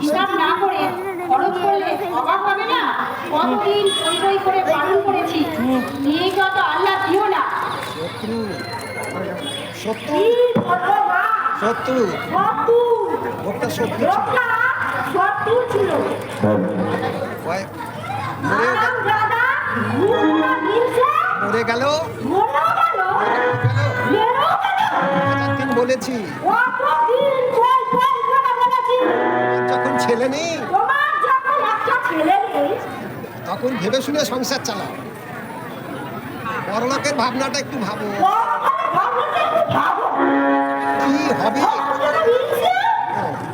হিসাব না করে খরচ করলে অবাক হবে না? কতদিন ওই বই করে বারণ করেছি? নিয়ে যত আল্লাহ দিও না। শত্রু। শত্রু। শত্রু। শত্রু লোকটা শত্রু শত্রু ছিল। মরে গেল। বলেছি? ছেলে নেই। তোমার যখন একটা ছেলে নেই। তখন ভেবে শুনে সংসার চালাও। বড়লোকের ভাবনাটা একটু ভাবো। কি হবে?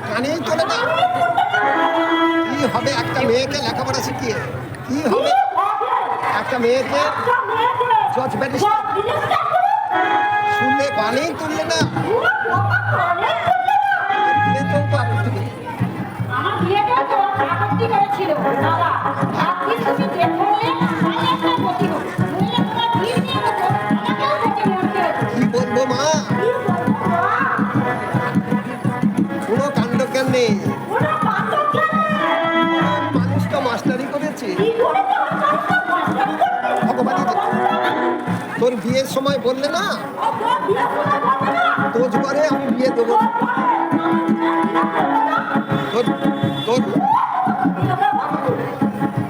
কানেই তোলে না। কি হবে একটা মেয়েকে লেখাপড়া শিখিয়ে? কি হবে? একটা মেয়েকে জজ ব্যারিস্টার শুনলে কানেই তুললে না। নেই মানুষ তো মাস্টারি করেছে। তোর বিয়ের সময় বললে না? তোজ করে আমি বিয়ে দেবো। তোর তোর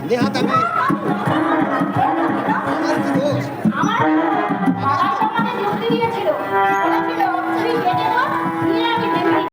নেহাত আমি